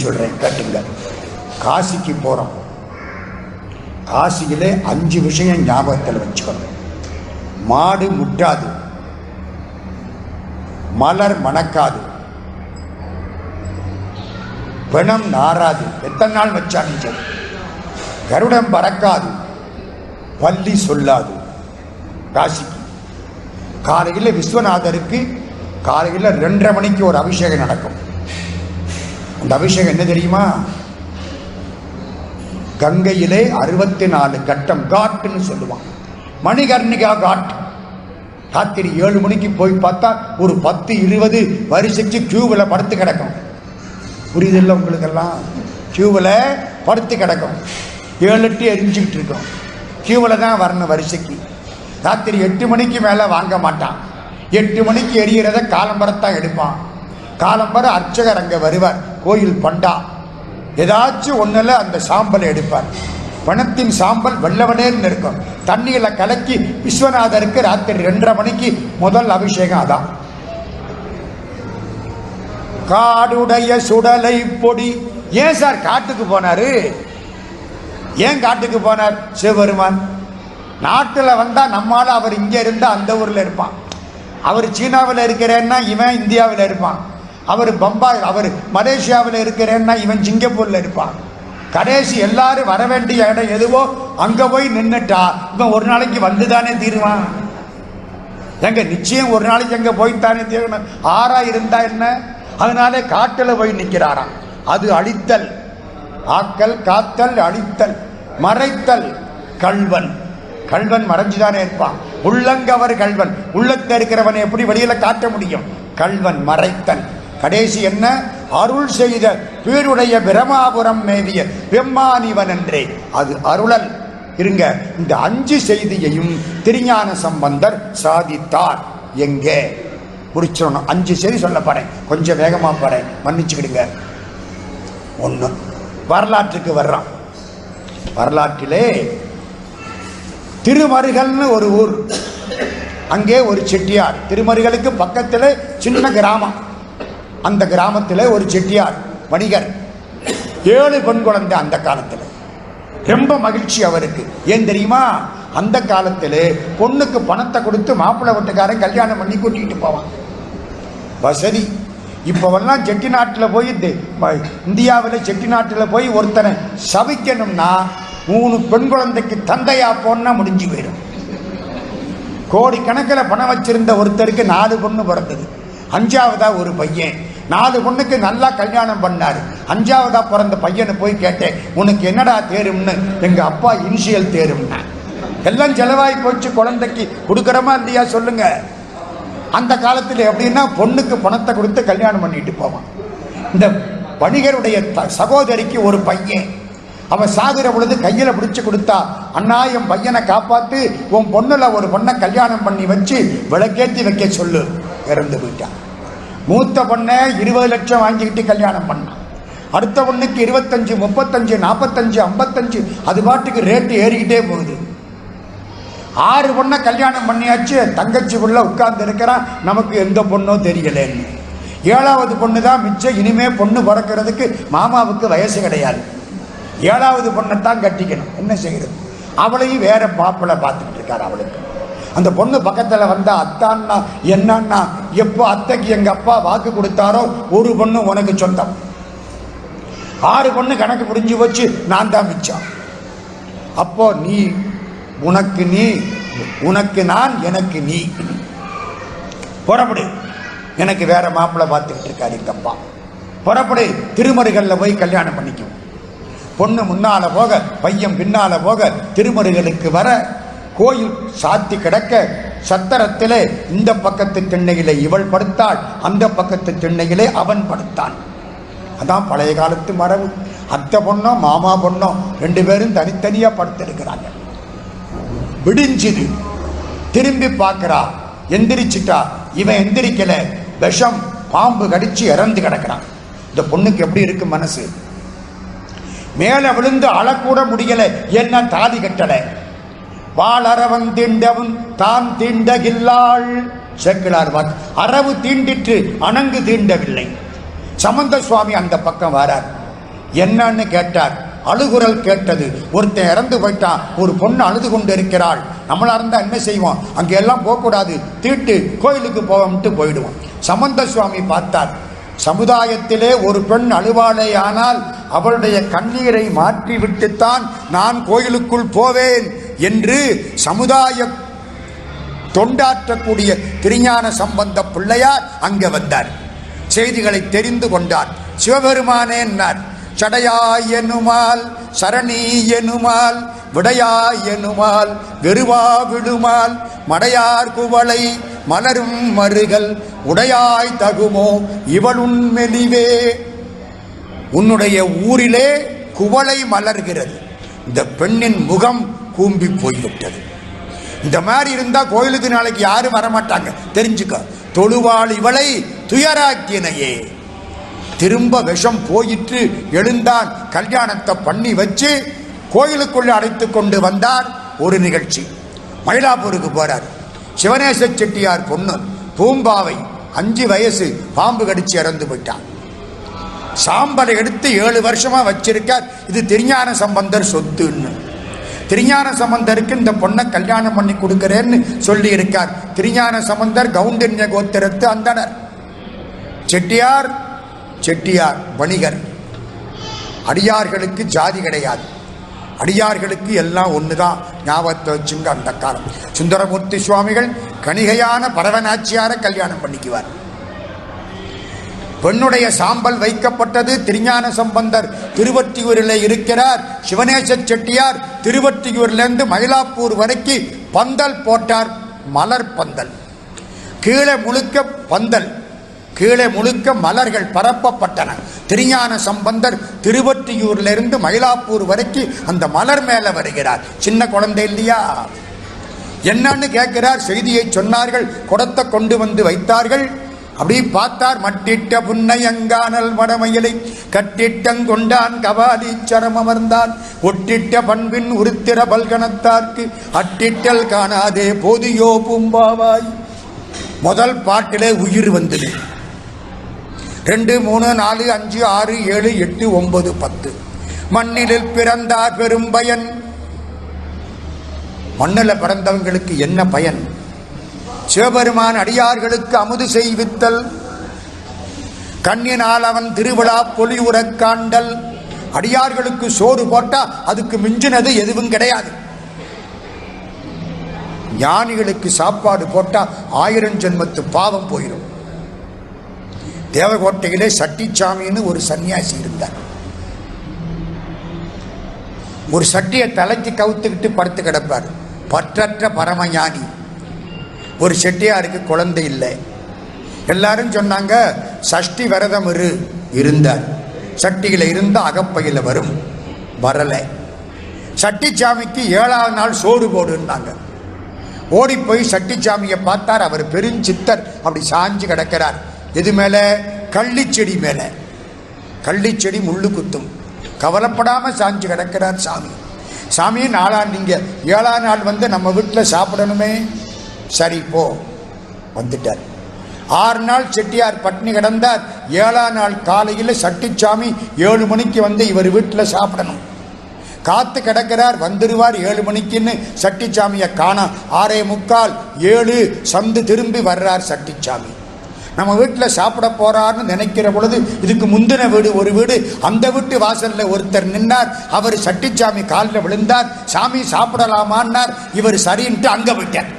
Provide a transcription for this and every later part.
சொல்றேன் கேட்டுங்க காசிக்கு போறோம். காசியிலே அஞ்சு விஷயம் ஞாபகத்தில் வச்சுக்கணும். மாடு முட்டாது. மலர் மணக்காது. பிணம் நாராது எத்தனை நாள் வச்சாலும் சரி. கருடம் பறக்காது. பள்ளி சொல்லாது. காசிக்கு. காலையில் விஸ்வநாதருக்கு காலையில் ரெண்டரை மணிக்கு ஒரு அபிஷேகம் நடக்கும். அந்த அபிஷேகம் என்ன தெரியுமா? கங்கையிலே அறுபத்தி நாலு கட்டம் காட்டுன்னு சொல்லுவான் மணிகர்ணிகா காட். ராத்திரி ஏழு மணிக்கு போய் பார்த்தா ஒரு பத்து இருபது வரிசைக்கு கியூவில் படுத்து கிடக்கும். புரியுதில்ல உங்களுக்கெல்லாம்? கியூவில் படுத்து கிடக்கும். ஏழு எட்டு எரிஞ்சுக்கிட்டு இருக்கும். கியூவில் தான் வரணும் வரிசைக்கு. ராத்திரி எட்டு மணிக்கு மேலே வாங்க மாட்டான். எட்டு மணிக்கு எரியிறத காலம்பரத்தான் எடுப்பான். காலம்பர அர்ச்சகர் அங்கே வருவார். கோயில் பண்டா. ஏதாச்சும் ஒன்றில் அந்த சாம்பலை எடுப்பார். பணத்தின் சாம்பல் வெள்ளவனேன்னு இருக்கும். தண்ணியில் கலக்கி விஸ்வநாதருக்கு ராத்திரி ரெண்டரை மணிக்கு முதல் அபிஷேகம் அதான். காடுடைய சுடலை பொடி. ஏன் சார் காட்டுக்கு போனாரு? ஏன் காட்டுக்கு போனார்? சிவபெருமான். நாட்டில் வந்தால் நம்மளால் அவர் இங்கே இருந்தால் அந்த ஊரில் இருப்பான். அவர் சீனாவில் இருக்கிறேன்னா இவன் இந்தியாவில் இருப்பான். அவர் பம்பாய் அவர் மலேசியாவில் இருக்கிறேன்னா இவன் சிங்கப்பூரில் இருப்பான். கடைசி எல்லாரும் வர வேண்டிய இடம் எதுவோ அங்கே போய் நின்றுட்டா இவன் ஒரு நாளைக்கு வந்துதானே தீருவான். எங்க நிச்சயம் ஒரு நாளைக்கு எங்கே போய்த்தானே தீரணும். ஆறா இருந்தா என்ன? அதனாலே காட்டில் போய் நிற்கிறாராம் அது அழித்தல். ஆக்கல் காத்தல் அழித்தல். மறைத்தல். கள்வன் கள்வன் மறைஞ்சுதானே இருப்பான். உள்ளங்கவர் கள்வன் உள்ளத்தில் இருக்கிறவனை எப்படி வெளியில காட்ட முடியும்? கள்வன் மறைத்தல். கடைசி என்ன? அருள் செய்த பீருடைய பிரமாபுரம் மேவிய பெம்மானிவன் என்றே அது அருளல். இருங்க இந்த அஞ்சு செய்தியையும் திருஞான சம்பந்தர் சாதித்தார். எங்கே? முடிச்சிடணும் அஞ்சு செய்தி சொல்லப்படேன் கொஞ்சம் வேகமாக படேன் மன்னிச்சுக்கிடுங்க. ஒன்று வரலாற்றுக்கு வர்றான். வரலாற்றிலே திருமருகல்னு ஒரு ஊர். அங்கே ஒரு செட்டியார். திருமருகலுக்கு பக்கத்தில் சின்ன கிராமம். அந்த கிராமத்தில் ஒரு செட்டியார் வணிகர். ஏழு பெண் குழந்தை அந்த காலத்தில். ரொம்ப மகிழ்ச்சி அவருக்கு. ஏன் தெரியுமா? அந்த காலத்தில் பொண்ணுக்கு பணத்தை கொடுத்து மாப்பிள்ளை வீட்டுக்காரன் கல்யாணம் பண்ணி கூட்டிகிட்டு போவான். வசதி. இப்போவெல்லாம் செட்டி நாட்டில் போய் இந்தியாவில் செட்டி நாட்டில் போய் ஒருத்தனை சவிக்கணும்னா மூணு பெண் குழந்தைக்கு தந்தையா போன்னா முடிஞ்சு போயிடும். கோடிக்கணக்கில் பணம் வச்சிருந்த ஒருத்தருக்கு நாலு பொண்ணு பிறந்தது. அஞ்சாவதா ஒரு பையன். நாலு பொண்ணுக்கு நல்லா கல்யாணம் பண்ணாரு. அஞ்சாவதா பிறந்த பையனை போய் கேட்டேன் உனக்கு என்னடா தேரும்னு? எங்க அப்பா இனிஷியல் தேரும்னா. எல்லாம் செலவாய் போச்சு குழந்தைக்கு. கொடுக்குறமா இல்லையா சொல்லுங்க. அந்த காலத்தில் எப்படின்னா பொண்ணுக்கு பணத்தை கொடுத்து கல்யாணம் பண்ணிட்டு போவான். இந்த வணிகருடைய சகோதரிக்கு ஒரு பையன். அவன் சாகுற பொழுது கையில பிடிச்சு கொடுத்தா அண்ணா என் பையனை காப்பாத்து. உன் பொண்ணுல ஒரு பொண்ணை கல்யாணம் பண்ணி வச்சு விளக்கேற்றி வைக்க சொல்லு. இறந்து போயிட்டான் மூத்த பொண்ணை இருபது லட்சம் வாங்கிக்கிட்டு கல்யாணம் பண்ணான் அடுத்த பொண்ணுக்கு இருபத்தஞ்சு முப்பத்தஞ்சு நாற்பத்தஞ்சு ஐம்பத்தஞ்சு அது பாட்டுக்கு ரேட்டு ஏறிக்கிட்டே போகுது. ஆறு பொண்ணை கல்யாணம் பண்ணியாச்சு தங்கச்சி உள்ள உட்கார்ந்து இருக்கிறான் நமக்கு எந்த பொண்ணோ தெரியலன்னு. ஏழாவது பொண்ணு தான் மிச்சம் இனிமே பொண்ணு பிறக்கிறதுக்கு மாமாவுக்கு வயசு கிடையாது. ஏழாவது பொண்ணை தான் கட்டிக்கணும். என்ன செய்கிறது அவளையும் வேற மாப்பிள்ளை பார்த்துக்கிட்டு இருக்காரு அவளுக்கு. அந்த பொண்ணு பக்கத்தில் வந்த அத்தான்னா என்னன்னா எப்போ அத்தைக்கு எங்கள் அப்பா வாக்கு கொடுத்தாரோ ஒரு பொண்ணு உனக்கு சொந்தம். ஆறு பொண்ணு கணக்கு முடிஞ்சு வச்சு நான் தான் மிச்சம். அப்போ நீ உனக்கு நீ உனக்கு நான் எனக்கு நீ. புறப்படு. எனக்கு வேற மாப்பிள்ளை பார்த்துக்கிட்டு இருக்காரு எங்கள் அப்பா. புறப்படு திருமறைகளில் போய் கல்யாணம் பண்ணிக்கும். பொண்ணு முன்னால போக பையன் பின்னால போக திருமருகளுக்கு வர கோயில் சாத்தி கிடக்க சத்திரத்திலே இந்த பக்கத்து திண்ணையிலே இவள் படுத்தாள் அந்த பக்கத்து திண்ணையிலே அவன் படுத்தான். அதான் பழைய காலத்து மரபு. அத்தை பொண்ணோ மாமா பொண்ணோ ரெண்டு பேரும் தனித்தனியாக படுத்திருக்கிறாங்க விடிஞ்சுது. திரும்பி பார்க்குறா எந்திரிச்சிட்டா. இவன் எந்திரிக்கல. விஷம் பாம்பு கடிச்சு இறந்து கிடக்குறான். இந்த பொண்ணுக்கு எப்படி இருக்கு மனசு? மேலே விழுந்து அழக்கூட முடியலை. என்ன தாதி கட்டலை. வாழறவன் தீண்டவன் தான் தீண்டகில்லாள். சேக்கிழார் வாக்கு அரவு தீண்டிற்று அணங்கு தீண்டவில்லை. சமந்த சுவாமி அந்த பக்கம் வரார். என்னன்னு கேட்டார். அழுகுரல் கேட்டது. ஒருத்தன் இறந்து போயிட்டான். ஒரு பொண்ணு அழுது கொண்டு இருக்கிறாள் நம்மளா இருந்தா என்ன செய்வோம்? அங்க எல்லாம் போகக்கூடாது. தீட்டு கோயிலுக்கு போவோம்ட்டு போயிடுவோம். சமந்த சுவாமி பார்த்தார். சமுதாயத்திலே ஒரு பெண் அழுவாளே ஆனால் அவளுடைய கண்ணீரை மாற்றிவிட்டுத்தான் நான் கோயிலுக்குள் போவேன். என்று சமுதாய தொண்டாற்றக்கூடிய திருஞான சம்பந்த பிள்ளையார் அங்கே வந்தார். செய்திகளை தெரிந்து கொண்டார். சிவபெருமானே என்னார். சடையாய் எனுமால் சரணி எனுமால் விடையாய் எனுமால் வெறுவா விடுமால் மடையார் குவளை மலரும் மருகல் உடையாய் தகுமோ இவளுன் மெலிவே. உன்னுடைய ஊரிலே குவளை மலர்கிறது. இந்த பெண்ணின் முகம் கூம்பி போய்விட்டது. இந்த மாதிரி இருந்தா கோயிலுக்கு நாளைக்கு யாரும் வரமாட்டாங்க. தெரிஞ்சுக்க. தொழுவாள் இவளை துயராக்கினையே. திரும்ப விஷம் போயிற்று எழுந்தான் கல்யாணத்தை பண்ணி வச்சு கோயிலுக்குள்ள அழைத்து கொண்டு வந்தார் ஒரு நிகழ்ச்சி. மயிலாப்பூருக்கு போறார். சிவனேச செட்டியார் பொண்ணு பூம்பாவை அஞ்சு வயசு பாம்பு கடிச்சு இறந்து போயிட்டான். சாம்பலை எடுத்து ஏழு வருஷமா வச்சிருக்கார். இது திருஞான சம்பந்தர் சொத்துன்னு. திருஞான சம்பந்தருக்கு இந்த பொண்ணை கல்யாணம் பண்ணி கொடுக்கிறேன்னு சொல்லி இருக்கார் திருஞான சம்பந்தர் கவுண்டன்ய கோத்திரத்து அந்தனர். செட்டியார் செட்டியார் வணிகர். அடியார்களுக்கு ஜாதி கிடையாது. அடியார்களுக்கு எல்லாம் ஒண்ணுதான். ஞாபகத்தை வச்சுங்க அந்த காலம். சுந்தரமூர்த்தி சுவாமிகள் கணிகையான பரவநாச்சியார கல்யாணம் பண்ணிக்குவார். பெண்ணுடைய சாம்பல் வைக்கப்பட்டது திருஞான சம்பந்தர் திருவற்றியூரில் இருக்கிறார். சிவனேச செட்டியார் திருவற்றியூரிலிருந்து மயிலாப்பூர் வரைக்கும் பந்தல் போட்டார். மலர் பந்தல். கீழே முழுக்க பந்தல். கீழே முழுக்க மலர்கள் பரப்பப்பட்டன. திருஞான சம்பந்தர் திருவற்றியூர்லேருந்து மயிலாப்பூர் வரைக்கும் அந்த மலர் மேலே வருகிறார். சின்ன குழந்தை இல்லையா? என்னன்னு கேட்கிறார். செய்தியை சொன்னார்கள். குடத்தை கொண்டு வந்து வைத்தார்கள். அப்படி பார்த்தார் மட்டிட்ட புன்னையங்கானல் வடமயிலை. கட்டிட்டங்கொண்டான் கபாலீச்சரம் அமர்ந்தான். ஒட்டிட்ட பண்பின் உருத்திர பல்கணத்தார்க்கு அட்டிட்டல் காணாதே போதியோ பூம்பாவாய். முதல் பாட்டிலே உயிர் வந்தது. ரெண்டு மூணு நாலு அஞ்சு ஆறு ஏழு எட்டு ஒன்பது பத்து. மண்ணிலில் பிறந்தார் பெரும் பயன் மண்ணில் பிறந்தவங்களுக்கு என்ன பயன்? சிவபெருமான் அடியார்களுக்கு அமுது செய்வித்தல். கண்ணினால் அவன் திருவிழா பொலி உறக் காண்டல். அடியார்களுக்கு சோறு போட்டா அதுக்கு மிஞ்சினது எதுவும் கிடையாது. ஞானிகளுக்கு சாப்பாடு போட்டா ஆயிரம் ஜென்மத்து பாவம் போயிடும் தேவகோட்டையிலே சட்டிச்சாமின்னு ஒரு சன்னியாசி இருந்தார். ஒரு சட்டியை தலைக்கு கவுத்துக்கிட்டு படுத்து கிடப்பார். பற்றற்ற பரமஞானி. ஒரு செட்டியாருக்கு குழந்தை இல்லை. எல்லாரும் சொன்னாங்க சஷ்டி விரதம் இரு இருந்தார். சட்டியில் இருந்த அகப்பையில் வரும் வரலை. சட்டிச்சாமிக்கு ஏழாவது நாள் சோறு போடுன்னாங்க. ஓடி போய் சட்டிச்சாமியை பார்த்தார் அவர் பெருஞ்சித்தர் அப்படி சாஞ்சு கிடக்கிறார். எது மேலே? கள்ளிச்செடி மேலே. கள்ளிச்செடி முள்ளு குத்தும். கவலைப்படாமல் சாஞ்சு கிடக்கிறார் சாமி. சாமி நாளாம் நீங்கள் ஏழாம் நாள் வந்து நம்ம வீட்டில் சாப்பிடணுமே. சரி போ. வந்துட்டார். ஆறு நாள் செட்டியார் பட்னி கிடந்தார். ஏழாம் நாள் காலையில் சட்டிச்சாமி ஏழு மணிக்கு வந்து இவர் வீட்டில் சாப்பிடணும். காத்து கிடக்கிறார் வந்துடுவார் ஏழு மணிக்குன்னு சட்டிச்சாமியை காண. ஆறே முக்கால் ஏழு சந்து திரும்பி வர்றார் சட்டிச்சாமி. நம்ம வீட்டில் சாப்பிட போறார்னு நினைக்கிற பொழுது இதுக்கு முந்தின வீடு ஒரு வீடு. அந்த வீட்டு வாசலில் ஒருத்தர் நின்றார் அவர் சட்டிச்சாமி காலில் விழுந்தார். சாமி சாப்பிடலாமான்னார். இவர் சரின்ட்டு அங்கே விட்டார்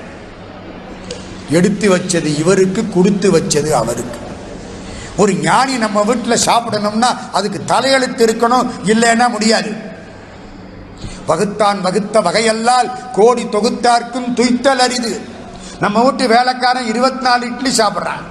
எடுத்து வச்சது இவருக்கு கொடுத்து வச்சது அவருக்கு. ஒரு ஞானி நம்ம வீட்டில் சாப்பிடணும்னா அதுக்கு தலையெழுத்து இருக்கணும் இல்லைன்னா முடியாது. வகுத்தான் வகுத்த வகையல்லால் கோடி தொகுத்தார்க்கும் துய்த்தல் அரிது. நம்ம வீட்டு வேலைக்காரன் இருபத்தி நாலு இட்லி சாப்பிட்றான்.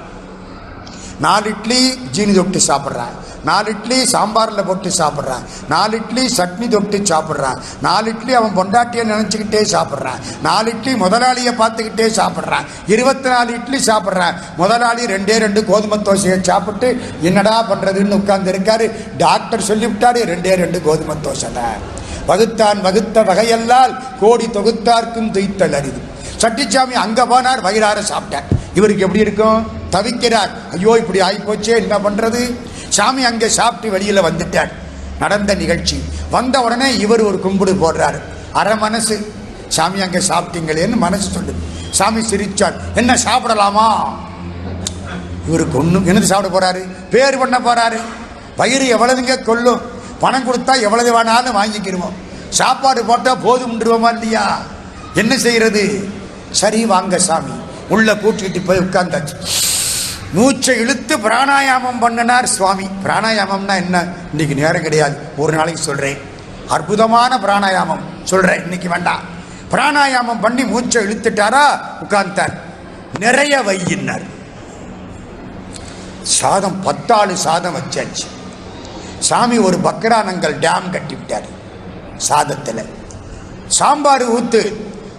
நாலு இட்லி ஜீனி தொட்டு சாப்பிட்றான். நாலு இட்லி சாம்பாரில் போட்டு சாப்பிட்றான். நாலு இட்லி சட்னி தொட்டு சாப்பிட்றான். நாலு இட்லி அவன் பொண்டாட்டியை நினச்சிக்கிட்டே சாப்பிட்றான். நாலு இட்லி முதலாளியை பார்த்துக்கிட்டே சாப்பிட்றான். இருபத்தி நாலு இட்லி சாப்பிட்றான். முதலாளி ரெண்டே ரெண்டு கோதுமை தோசையை சாப்பிட்டு என்னடா பண்ணுறதுன்னு உட்கார்ந்துருக்காரு டாக்டர் சொல்லிவிட்டாரு ரெண்டே ரெண்டு கோதுமை தோசை தான். வகுத்தான் வகுத்த வகையல்லால் கோடி தொகுத்தார்க்கும் துய்த்தல் அரிது. சட்டிச்சாமி அங்கே போனார் வயிறார சாப்பிட்டார். இவருக்கு எப்படி இருக்கும்? தவிக்கிறார். ஐயோ இப்படி ஆகிப்போச்சே என்ன பண்ணுறது சாமி அங்கே சாப்பிட்டு வெளியில் வந்துட்டார். நடந்த நிகழ்ச்சி. வந்த உடனே இவர் ஒரு கும்பிடு போடுறாரு. அரை மனசு. சாமி அங்கே சாப்பிட்டீங்களேன்னு மனசு சொல்லுது. சாமி சிரிச்சார். என்ன சாப்பிடலாமா? இவருக்கு ஒன்றும் என்னது சாப்பிட போகிறாரு பேர் பண்ண போகிறாரு வயிறு எவ்வளவுங்க கொல்லும் பணம் கொடுத்தா எவ்வளவு வேணாலும் வாங்கிக்கிடுவோம் சாப்பாடு போட்டால் போதும்ன்றோமா இல்லையா? என்ன செய்கிறது சரி வாங்க சாமி. உள்ள கூட்டிட்டு போய் உட்கார்ந்தாச்சு. மூச்சை இழுத்து பிராணாயாமம் பண்ணினார் சுவாமி. பிராணாயாமம்னா என்ன? இன்னைக்கு நேரம் கிடையாது. ஒரு நாளைக்கு சொல்றேன். அற்புதமான பிராணாயாமம். சொல்றேன். இன்னைக்கு வேண்டாம். பிராணாயாமம் பண்ணி மூச்சை இழுத்துட்டாரா? உட்கார்ந்தார். நிறைய வையினார். சாதம் பத்தாலு சாதம் வச்சாச்சு. சாமி ஒரு பக்ரானங்கள் டேம் கட்டி விட்டார் சாதத்தில். சாம்பார் ஊத்து.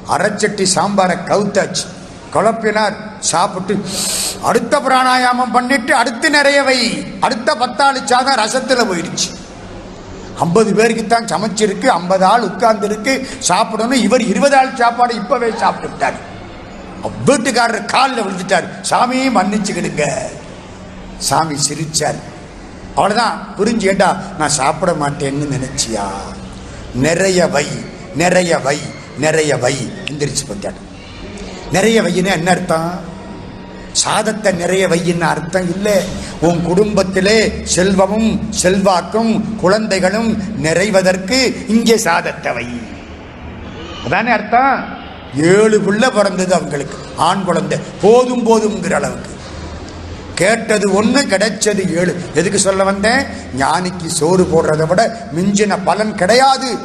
அரைச்சட்டி சாம்பாரை கவுத்தாச்சு. குழப்பினார். சாப்பிட்டு அடுத்த பிராணாயாமம் பண்ணிட்டு அடுத்து நிறைய வை. அடுத்த பத்தாளு சாதம் ரசத்தில் போயிடுச்சு. ஐம்பது பேருக்கு தான் சமைச்சிருக்கு ஐம்பது ஆள் உட்கார்ந்துருக்கு சாப்பிடணும். இவர் இருபது ஆள் சாப்பாடு இப்போவே சாப்பிட்டுட்டார். வீட்டுக்காரர் காலில் விழுந்துட்டார். சாமி மன்னிச்சுக்கிடுங்க. சாமி சிரிச்சார். அவ்வளோதான் புரிஞ்சு ஏண்டா? நான் சாப்பிட மாட்டேன்னு நினைச்சியா? நிறைய வை நிறைய வை நிறைய வை. எந்திரிச்சு போயிட்டார். நிறைய வையினா என்ன அர்த்தம்? சாதத்தை நிறைய வையின்னு அர்த்தம் இல்லை. உன் குடும்பத்திலே செல்வமும் செல்வாக்கும் குழந்தைகளும் நிறைவதற்கு இங்கே சாதத்தை வை. அதானே அர்த்தம்? ஏழு பிள்ளை பிறந்தது அவங்களுக்கு. ஆண் குழந்தை. போதும் போதுங்கிற அளவுக்கு. கேட்டது ஒன்று கிடைச்சது ஏழு. எதுக்கு சொல்ல வந்தேன்? ஞானிக்கு சோறு போடுறதை விட மிஞ்சின பலன் கிடையாது.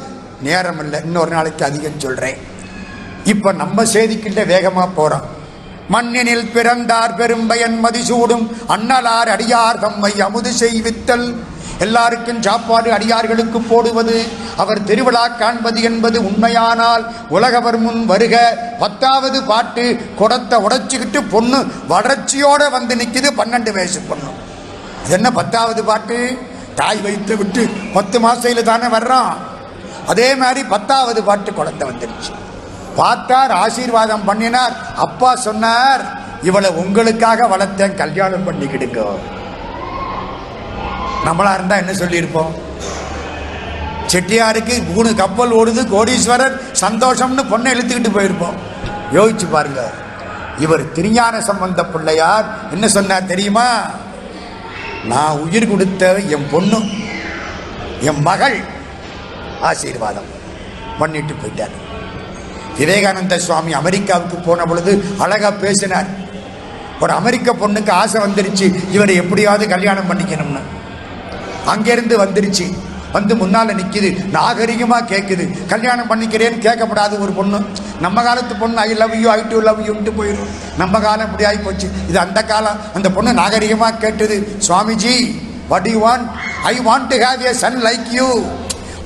நேரம் இல்லை. இன்னொரு நாளைக்கு அதிகம் சொல்கிறேன் இப்ப நம்ம செய்திக்கிட்ட வேகமா போறோம். மண்ணினில் பிறந்தார் பெரும்பயன் மதிசூடும் அண்ணலார் அடியார் தம்மை அமுது செய்வித்தல் எல்லாருக்கும் சாப்பாடு அடியார்களுக்கு போடுவது அவர் திருவிழா காண்பது என்பது உண்மையானால் உலகவர் முன் வருக. பத்தாவது பாட்டு குடத்தை உடைச்சிக்கிட்டு பொண்ணு வளர்ச்சியோட வந்து நிற்கிது பன்னெண்டு வயசு பொண்ணு. என்ன பத்தாவது பாட்டு? தாய் வைத்து விட்டு பத்து மாசையில் தானே வர்றான். அதே மாதிரி பத்தாவது பாட்டு குழந்தை வந்துருச்சு. பார்த்தார் ஆசீர்வாதம் பண்ணினார். அப்பா சொன்னார் இவளை உங்களுக்காக வளர்த்தேன் கல்யாணம் பண்ணிக்கிடுங்க நம்மளா இருந்தா என்ன சொல்லியிருப்போம்? செட்டியாருக்கு மூணு கப்பல் ஓடுது கோடீஸ்வரர் சந்தோஷம்னு பொண்ணை இழுத்துக்கிட்டு போயிருப்போம். யோசிச்சு பாருங்க இவர் திருஞான சம்பந்த பிள்ளையார் என்ன சொன்னார் தெரியுமா? நான் உயிர் கொடுத்த என் பொண்ணு என் மகள் ஆசீர்வாதம் பண்ணிட்டு போயிட்டார். விவேகானந்த சுவாமி அமெரிக்காவுக்கு போன பொழுது அழகா பேசினார். ஒரு அமெரிக்க பொண்ணுக்கு ஆசை வந்துருச்சு இவரை எப்படியாவது கல்யாணம் பண்ணிக்கணும்னு. அங்கிருந்து வந்துருச்சு. வந்து முன்னால நிக்குது நாகரிகமா கேட்குது கல்யாணம் பண்ணிக்கிறேன்னு கேட்கப்படாது ஒரு பொண்ணு. நம்ம காலத்து பொண்ணு I love you I do love யூன்ட்டு போயிடும் நம்ம காலம் இப்படி ஆகி போச்சு. இது அந்த காலம். அந்த பொண்ணு நாகரிகமா கேட்டது Swamiji what you want I want to have a son like you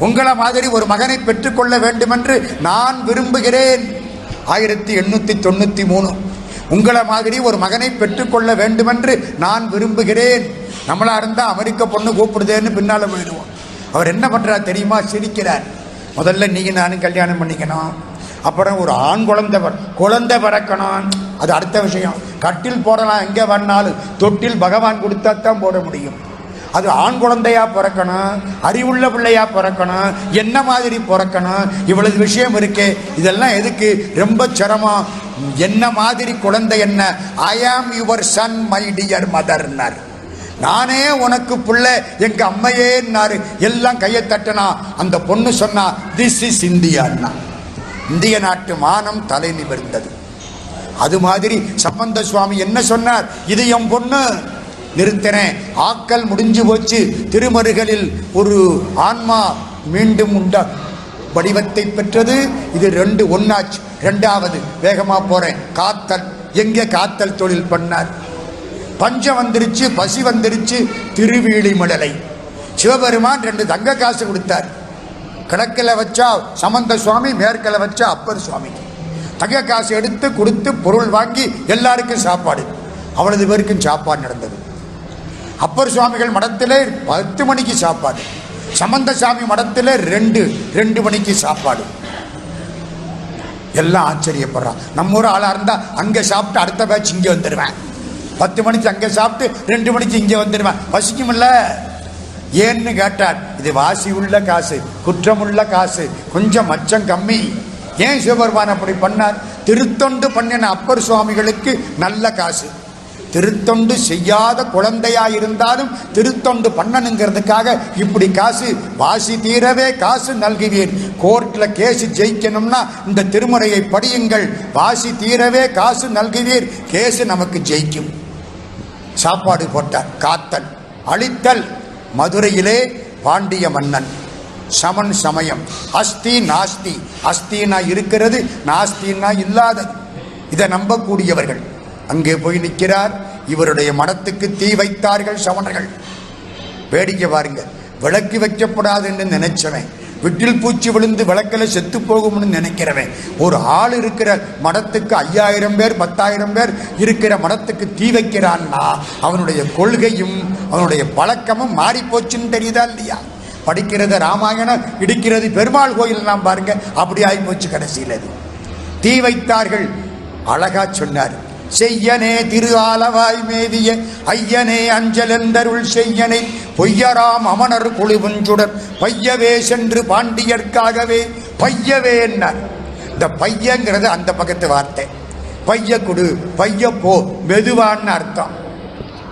உங்களை மாதிரி ஒரு மகனை பெற்றுக்கொள்ள வேண்டுமென்று நான் விரும்புகிறேன். ஆயிரத்தி எண்ணூத்தி தொண்ணூத்தி மூணு. உங்களை மாதிரி ஒரு மகனை பெற்றுக்கொள்ள வேண்டுமென்று நான் விரும்புகிறேன். நம்மளா இருந்தா அமெரிக்க பொண்ணு கூப்பிடுதேன்னு பின்னால போயிடுவோம். அவர் என்ன பண்றார் தெரியுமா? சிரிக்கிறார். முதல்ல நீங்கள் நானும் கல்யாணம் பண்ணிக்கணும். அப்புறம் ஒரு ஆண் குழந்தை குழந்தை பிறக்கணும். அது அடுத்த விஷயம். கட்டில் போடலாம் எங்கே வேணாலும். தொட்டில் பகவான் கொடுத்தா தான் போட முடியும். அது ஆண் குழந்தையா பிறக்கணும் அறிவுள்ள பிள்ளையா பிறக்கணும் என்ன மாதிரி பிறக்கணும் இவ்வளவு விஷயம் இருக்கு இதெல்லாம் எதுக்கு? ரொம்ப சிரமம். என்ன மாதிரி குழந்தை என்ன? I am your son my dear மதர்னார் நானே உனக்கு பிள்ளை எங்க அம்மையேன்னாரு எல்லாம் கையை தட்டினா அந்த பொண்ணு சொன்னா திஸ் இஸ் இந்தியான்னா இந்திய நாட்டு மானம் தலை நிமிர்ந்தது. அது மாதிரி சம்பந்த சுவாமி என்ன சொன்னார்? இது என் பொண்ணு. நிறுத்தினேன் ஆக்கல் முடிஞ்சு போச்சு. திருமருகளில் ஒரு ஆன்மா மீண்டும் உண்டா? வடிவத்தை பெற்றது. இது ரெண்டு ஒன்னாச்சு ரெண்டாவது வேகமா போறேன். காத்தல். எங்க காத்தல் தொழில் பண்ணார்? பஞ்சம் வந்துருச்சு பசி வந்துருச்சு. திருவீழிமடலை சிவபெருமான் ரெண்டு தங்க காசு கொடுத்தார். கிழக்கில் வச்சா சமந்த சுவாமி மேற்கில் வச்சா அப்பர் சுவாமி. தங்க காசு எடுத்து கொடுத்து பொருள் வாங்கி எல்லாருக்கும் சாப்பாடு. அவ்வளவு பேருக்கும் சாப்பாடு நடந்தது. அப்பர் சுவாமிகள் மடத்தில் பத்து மணிக்கு சாப்பாடு. சமந்த சாமி மடத்தில் ரெண்டு ரெண்டு மணிக்கு சாப்பாடு. எல்லாம் ஆச்சரியப்படுறான். நம்ம ஊர் ஆளாக இருந்தால் அங்கே சாப்பிட்டு அடுத்த பேட்ச் இங்கே வந்துடுவேன் பத்து மணிக்கு அங்கே சாப்பிட்டு ரெண்டு மணிக்கு இங்கே வந்துடுவேன் பசிக்குமில்ல ஏன்னு கேட்டார். இது வாசி உள்ள காசு குற்றமுள்ள காசு கொஞ்சம் மச்சம் கம்மி. ஏன் சிவபெருமான் அப்படி பண்ணார்? திருத்தொண்டு பண்ணின அப்பர் சுவாமிகளுக்கு நல்ல காசு. திருத்தொண்டு செய்யாத குழந்தையா இருந்தாலும் திருத்தொண்டு பண்ணணுங்கிறதுக்காக இப்படி காசு வாசி தீரவே காசு நல்குவீர். கோர்ட்ல கேஸ் ஜெயிக்கணும்னா இந்த திருமுறையை படியுங்கள். வாசி தீரவே காசு நல்குவீர். கேஸ் நமக்கு ஜெயிக்கும். சாப்பாடு போட்டார் காத்தல் அழித்தல் மதுரையிலே பாண்டிய மன்னன். சமன் சமயம் அஸ்தி நாஸ்தி. அஸ்தினா இருக்கிறது நாஸ்தினா இல்லாதது இதை நம்பக்கூடியவர்கள். அங்கே போய் நிற்கிறார். இவருடைய மனத்துக்கு தீ வைத்தார்கள் சமணர்கள். வேடிக்கை பாருங்க. விளக்கு வைக்கப்படாதுன்னு நினைச்சவன். விட்டில் பூச்சி விழுந்து விளக்கில் செத்து போகும்னு நினைக்கிறவன். ஒரு ஆள் இருக்கிற மடத்துக்கு ஐயாயிரம் பேர் பத்தாயிரம் பேர் இருக்கிற மடத்துக்கு தீ வைக்கிறான்னா அவனுடைய கொள்கையும் அவனுடைய பழக்கமும் மாறிப்போச்சுன்னு தெரியுதா இல்லையா? படிக்கிறது ராமாயணம் இடிக்கிறது பெருமாள் கோயிலெல்லாம் பாருங்க. அப்படி ஆகி போச்சு கடைசியில் அது. தீ வைத்தார்கள். அழகா சொன்னார். செய்யனே திரு ஆலவாய் மேதிய ஐயனே அஞ்சலெந்தருள் செய்யனை பொய்யராம் அமணர் குழுவுஞ்சுடர் பையவே சென்று பாண்டியர்க்காகவே பையவே என்னார்? இந்த பையங்கிறது அந்த பக்கத்து வார்த்தை. பைய குடு பைய போ மெதுவான்னு அர்த்தம்.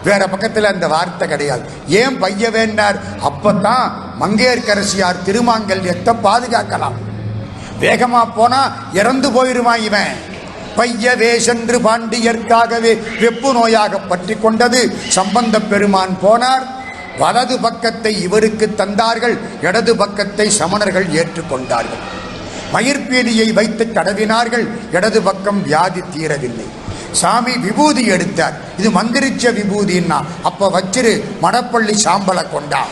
வேற பக்கத்தில் அந்த வார்த்தை கிடையாது. ஏன் பைய வேண்டார் அப்பத்தான் மங்கையர்கரசியார் திருமாங்கல்யத்தை பாதுகாக்கலாம். வேகமா போனா இறந்து போயிருமா இவன். பையவே சென்று பாண்டியர்க்காகவே வெப்பு நோயாக பற்றி கொண்டது. சம்பந்த பெருமான் போனார். வலது பக்கத்தை இவருக்கு தந்தார்கள். இடது பக்கத்தை சமணர்கள் ஏற்றுக்கொண்டார்கள் மயிர்பீலியை வைத்து கடவினார்கள் இடது பக்கம் வியாதி தீரவில்லை. சாமி விபூதி எடுத்தார். இது மந்திரிச்ச விபூதின்னா அப்ப வச்சிரு மடப்பள்ளி சாம்பலை கொண்டா.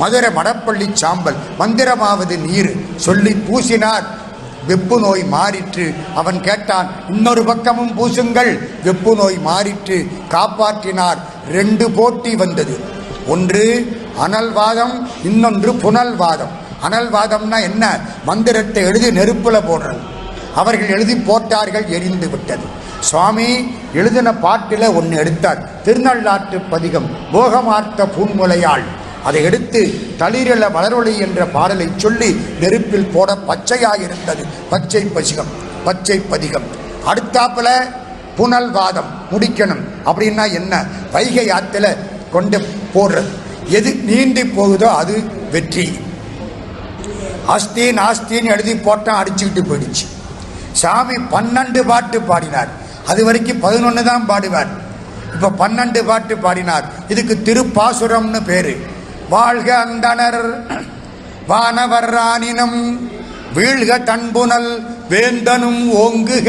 மதுரை மடப்பள்ளி சாம்பல் மந்திரமாவது நீர். சொல்லி பூசினார். வெப்பு நோய் மாறிற்று. அவன் கேட்டான் இன்னொரு பக்கமும் பூசுங்கள். வெப்பு நோய் மாறிற்று. காப்பாற்றினார். ரெண்டு போட்டி வந்தது. ஒன்று அனல்வாதம். இன்னொன்று புனல்வாதம். அனல்வாதம்னா என்ன? மந்திரத்தை எழுதி நெருப்புல போடுறது. அவர்கள் எழுதி போட்டார்கள் எரிந்து விட்டது. சுவாமி எழுதின பாட்டில் ஒன்று எடுத்தார். திருநள்ளாற்று பதிகம் போகமார்த்த பூன்முலையாள் அதை எடுத்து தளிரில வளரொளி என்ற பாடலை சொல்லி நெருப்பில் போட பச்சையாக இருந்தது பச்சை பசிகம் பச்சை பதிகம். அடுத்தாப்புல புனல்வாதம் முடிக்கணும். அப்படின்னா என்ன? வைகை ஆத்துல கொண்டு போடுறது. எது நீண்டு போகுதோ அது வெற்றி. அஸ்தீன் ஆஸ்தின்னு எழுதி போட்டான் அடிச்சுக்கிட்டு போயிடுச்சு. சாமி பன்னெண்டு பாட்டு பாடினார். அது வரைக்கும் பதினொன்று தான் பாடுவார். இப்போ பன்னெண்டு பாட்டு பாடினார். இதுக்கு திருப்பாசுரம்னு பேர். வாழ்க அந்தனர் வானவர் ராணினம் வீழ்க தன்புனல் வேந்தனும் ஓங்குக.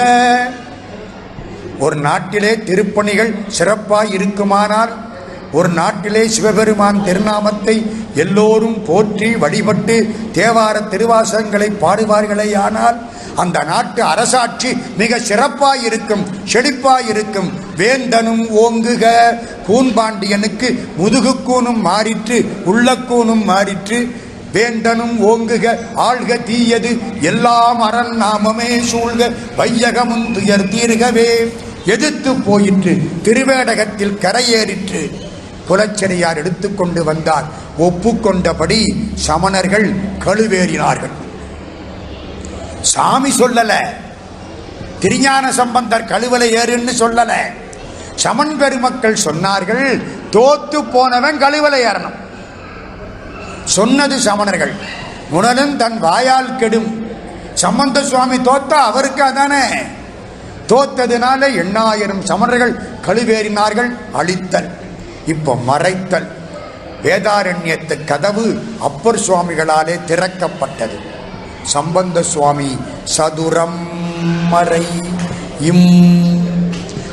ஒரு நாட்டிலே திருப்பணிகள் சிறப்பாய் இருக்குமானால் ஒரு நாட்டிலே சிவபெருமான் திருநாமத்தை எல்லோரும் போற்றி வழிபட்டு தேவார திருவாசகங்களை பாடுவார்களே ஆனால் அந்த நாட்டு அரசாட்சி மிக சிறப்பாய் இருக்கும் செழிப்பாய் இருக்கும். வேந்தனும் ஓங்குக. கூன்பாண்டியனுக்கு முதுகுக்கூனும் மாறிற்று உள்ளக்கூனும் மாறிற்று. வேந்தனும் ஓங்குக ஆள்க தீயது எல்லாம் அரண் நாமமே சூழ்க வையகமும் துயர் தீர்கவே. எதிர்த்து போயிற்று திருவேடகத்தில் கரையேறிற்று. குலச்சரியார் எடுத்துக்கொண்டு வந்தார். ஒப்புக்கொண்டபடி சமணர்கள் கழுவேறினார்கள். சாமி சொல்லல. திருஞான சம்பந்தர் கழுவலை ஏறுன்னு சொல்லலை. சமன் பெருமக்கள் சொன்னார்கள் தோத்து போனவன் கழுவலை ஏறணும். சொன்னது சமணர்கள். முனலும் தன் வாயால் கெடும். சம்பந்த சுவாமி தோத்தா அவருக்கு அதானே. தோத்ததுனால எண்ணாயிரம் சமணர்கள் கழுவேறினார்கள் அழித்தல். இப்போ மறைத்தல். வேதாரண்யத்து கதவு அப்பர் சுவாமிகளாலே திறக்கப்பட்டது. சம்பந்த சுவாமி சதுரம் மறை இம்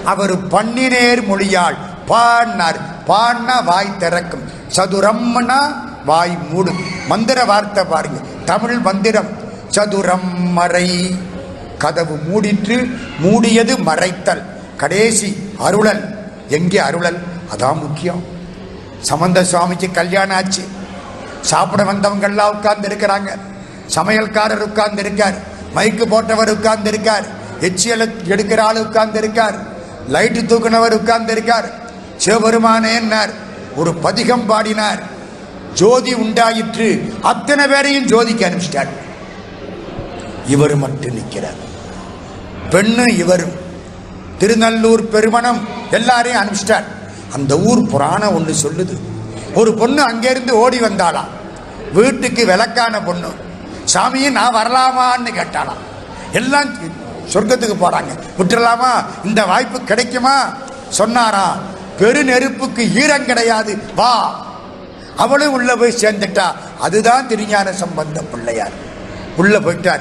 அவர் பண்ணினேர் மொழியாள் பாடினார் பாடினா வாய் திறக்கும். சதுரம்னா வாய் மூடும். மந்திர வார்த்தை பாருங்க. தமிழ் மந்திரம். சதுரம் மறை கதவு மூடிற்று மூடியது மறைத்தல். கடைசி அருளல். எங்கே அருளல்? அதான் முக்கியம். சமந்த சுவாமிக்கு கல்யாணம் ஆச்சு. சாப்பிட வந்தவங்கெல்லாம் உட்கார்ந்து இருக்கிறாங்க சமையல்காரர் உட்கார்ந்து இருக்கார் மைக்கு போட்டவர் உட்கார்ந்து இருக்கார் எச்சியல் எடுக்கிற ஆள் உட்கார்ந்து இருக்கார் லைட்டு தூக்குனவர் உட்கார்ந்து இருக்கார் சிவபெருமானேன்னார் ஒரு பதிகம் பாடினார். ஜோதி உண்டாயிற்று. அத்தனை பேரையும் ஜோதிக்கு அனுப்பிச்சிட்டார். இவர் மட்டும் நிற்கிறார் பெண்ணு இவரும். திருநல்லூர் பெருமணம் எல்லாரையும் அனுப்பிச்சிட்டார். அந்த ஊர் புராணம் ஒன்று சொல்லுது. ஒரு பொண்ணு அங்கேருந்து ஓடி வந்தாளாம். வீட்டுக்கு விளக்கான பொண்ணு. சாமியும் நான் வரலாமான்னு கேட்டாளாம். எல்லாம் சொர்க்கத்துக்கு போறாங்க. விட்டுடலாமா இந்த வாய்ப்பு கிடைக்குமா? சொன்னாராம் பெருநெருப்புக்கு ஈரம் கிடையாது. வா. அவளும் உள்ள போய் சேர்ந்துட்டா. அதுதான் திருஞான சம்பந்த பிள்ளையார். உள்ள போயிட்டார்.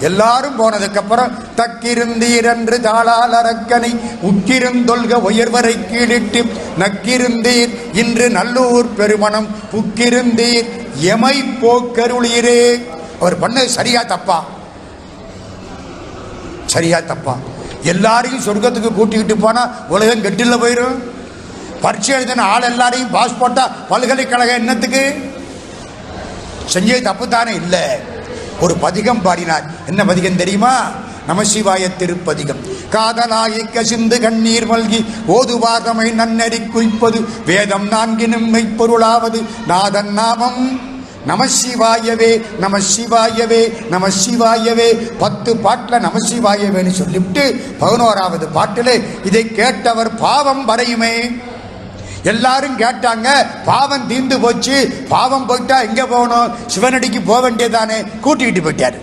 எல்லாரும் போனதுக்கு அப்புறம் தக்கிருந்தீர் தாளால் அரக்கனை உக்கிருந்தொல்க உயர்வரை கீழிட்டு நக்கிருந்தீர். இன்று நல்லூர் பெருமணம் புக்கிருந்தீர். எமை போக்கருளீரே. அவர் பண்ணது சரியா தப்பா? சரியா தப்பா? எல்லாரையும் சொர்க்கத்துக்கு கூட்டிக்கிட்டு போனால் உலகம் கெட்டில் போயிடும் பரீட்சை எழுதின ஆள் எல்லாரையும் பாஸ் போட்டால் பல்கலைக்கழகம் என்னத்துக்கு? செஞ்சது தப்பு தானே இல்லை. ஒரு பதிகம் பாடினார். என்ன பதிகம் தெரியுமா? நமசிவாய திருப்பதிகம். காதலாகி கசிந்து கண்ணீர் மல்கி ஓதுவாதமை நன்னறி குறிப்பது வேதம் நான்கினும் மெய்ப்பொருளாவது நாதன் நாமம் நம சிவாயவே நம சிவாயவே நம சிவாயவே. பத்து பாட்டில் நம சிவாயவேன்னு சொல்லிவிட்டு பதினோராவது பாட்டில் இதை கேட்டவர் பாவம் வரையுமே. எல்லாரும் கேட்டாங்க பாவம் தீர்ந்து போச்சு பாவம் போயிட்டா எங்கே போகணும்? சிவனடிக்கு போக வேண்டியதானே கூட்டிக்கிட்டு போயிட்டாரு.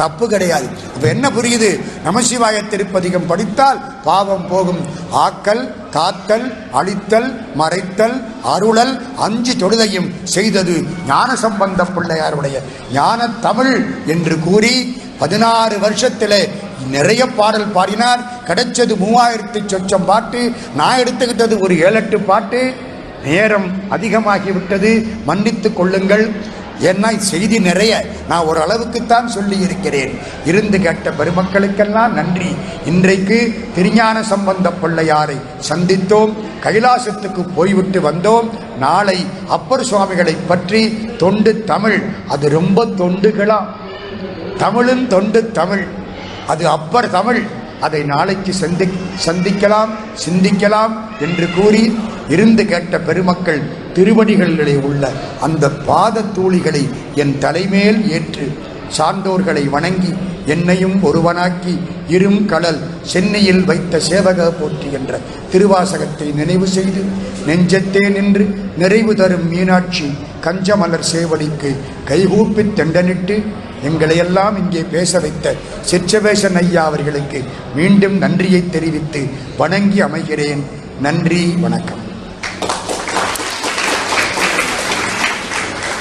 தப்பு கிடையாது. இப்ப என்ன புரியுது? நமசிவாய திருப்பதிகம் படித்தால் பாவம் போகும். ஆக்கல் காத்தல் அழித்தல் மறைத்தல் அருளல் அஞ்சு தொழுதையும் செய்தது ஞான சம்பந்த பிள்ளையாருடைய ஞான தமிழ் என்று கூறி பதினாறு வருஷத்தில் நிறைய பாடல் பாடினார். கிடைச்சது மூவாயிரத்தி சொச்சம் பாட்டு. நான் எடுத்துக்கிட்டது ஒரு ஏழு எட்டு பாட்டு. நேரம் அதிகமாகிவிட்டது. மன்னித்து கொள்ளுங்கள். ஏன்னா செய்தி நிறைய. நான் ஓரளவுக்குத்தான் அளவுக்குத்தான் சொல்லி இருக்கிறேன் இருந்து கேட்ட பெருமக்களுக்கெல்லாம் நன்றி. இன்றைக்கு திருஞான சம்பந்த பிள்ளையாரை சந்தித்தோம். கைலாசத்துக்கு போய்விட்டு வந்தோம். நாளை அப்பர் சுவாமிகளை பற்றி தொண்டு தமிழ். அது ரொம்ப தொண்டுகளா? தமிழும் தொண்டு தமிழ். அது அப்பர் தமிழ். அதை நாளைக்கு சந்தி சந்திக்கலாம் சிந்திக்கலாம் என்று கூறி இருந்து கேட்ட பெருமக்கள் திருவடிகளிலே உள்ள அந்த பாத தூளிகளை என் தலைமேல் ஏற்று சான்றோர்களை வணங்கி என்னையும் ஒருவனாக்கி இரும் கடல் சென்னையில் வைத்த சேவக போற்றி என்ற திருவாசகத்தை நினைவு செய்து நெஞ்சத்தே நின்று நிறைவு தரும் மீனாட்சி கஞ்சமலர் சேவடிக்கு கைகூப்பித் தெண்டனிட்டு எங்களையெல்லாம் இங்கே பேச வைத்த சிற்றவேசன் ஐயா அவர்களுக்கு மீண்டும் நன்றியை தெரிவித்து வணங்கி அமைகிறேன். நன்றி வணக்கம்.